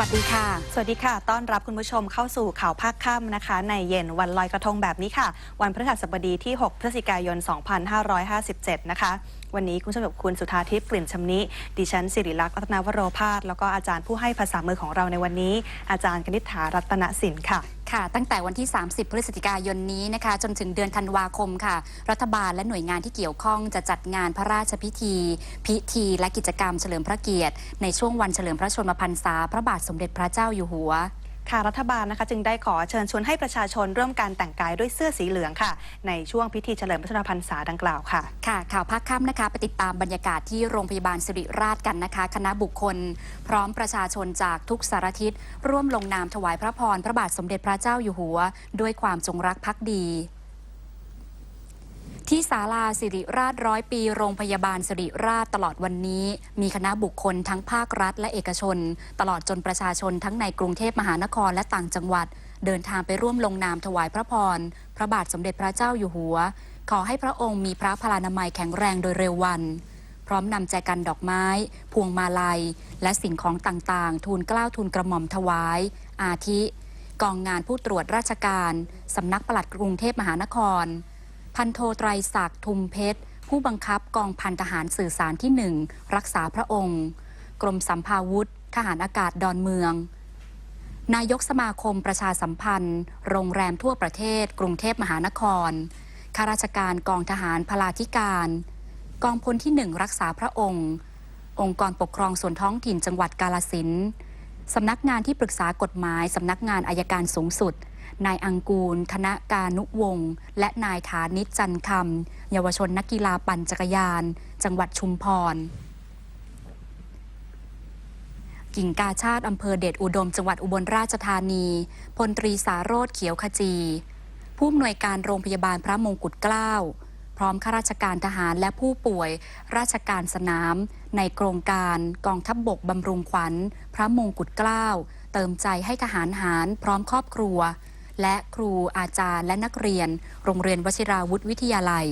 วัสดีค่ะ สวัสดีค่ะ ต้อนรับคุณผู้ชมเข้าสู่ข่าวภาคค่ำนะคะ ในเย็นวันลอยกระทงแบบนี้ค่ะ วันพฤหัสบดีที่ 6 พฤศจิกายน 2557 นะคะ วันนี้คุณผู้ชมกับคุณสุธาทิพย์กลิ่นชำนิ ดิฉันสิริลักษณ์รัตนวโรพาสแล้วก็อาจารย์ผู้ให้ภาษามือของเราในวันนี้ อาจารย์กนิษฐารัตนสินค่ะ ค่ะ ตั้งแต่วันที่ 30 พฤศจิกายนนี้นะคะ จนถึงเดือนธันวาคมค่ะ รัฐบาลและหน่วยงานที่เกี่ยวข้องจะจัดงานพระราชพิธี พิธีและกิจกรรมเฉลิมพระเกียรติ ในช่วงวันเฉลิมพระชนมพรรษา พระบาทสมเด็จพระเจ้าอยู่หัว ทางรัฐบาลนะคะ จึงได้ขอเชิญชวนให้ประชาชนร่วมการแต่งกายด้วยเสื้อสีเหลืองค่ะ ในช่วงพิธีเฉลิมพระชนมพรรษาดังกล่าวค่ะ ค่ะ ข่าวภาคค่ำนะคะ ไปติดตามบรรยากาศที่โรงพยาบาลสิริราชกันนะคะ คณะบุคคล พร้อมประชาชนจากทุกสารทิศร่วมลงนามถวายพระพรพระบาทสมเด็จพระเจ้าอยู่หัว ด้วยความจงรักภักดี ที่ศาลาสิริราชร้อยปี โรงพยาบาลสิริราชตลอดวันนี้ มีคณะบุคคลทั้งภาครัฐและเอกชน ตลอดจนประชาชนทั้งในกรุงเทพมหานครและต่างจังหวัด เดินทางไปร่วมลงนามถวายพระพร พระบาทสมเด็จพระเจ้าอยู่หัว ขอให้พระองค์มีพระพลานามัยแข็งแรงโดยเร็ววัน พร้อมนำแจกันดอกไม้ พวงมาลัย และสิ่งของต่างๆ ทูลเกล้าทูลกระหม่อมถวาย อาทิ กองงานผู้ตรวจราชการสำนักปลัดกรุงเทพมหานคร พันโทไตรศักดิ์ทุมเพชร ผู้บังคับกองพันทหารสื่อสารที่หนึ่งรักษาพระองค์ กรมสัมภาวุธ ทหารอากาศดอนเมือง นายกสมาคมประชาสัมพันธ์ โรงแรมทั่วประเทศ กรุงเทพมหานครข้าราชการกองทหารพลาธิการ กองพลที่หนึ่งรักษาพระองค์ องค์กรปกครองส่วนท้องถิ่นจังหวัดกาลสินสำนักงานที่ปรึกษากฎหมาย สำนักงานอายการสูงสุด นายอังกูล ธนการนุวงศ์และนายฐานิจจันคำเยาวชนนักกีฬาปั่นจักรยาน จังหวัดชุมพร กิ่งกาชาติอำเภอเดชอุดม จังหวัดอุบลราชธานี พลตรีสาโรธเขียวขจี ผู้อำนวยการโรงพยาบาลพระมงกุฎเกล้า พร้อมข้าราชการทหารและผู้ป่วย ราชการสนาม ในโครงการกองทัพบบกบำรุงขวัญ พระมงกุฎเกล้าเติมใจให้ทหารหารพร้อมครอบครัว และครูอาจารย์และนักเรียน โรงเรียนวชิราวุธวิทยาลัย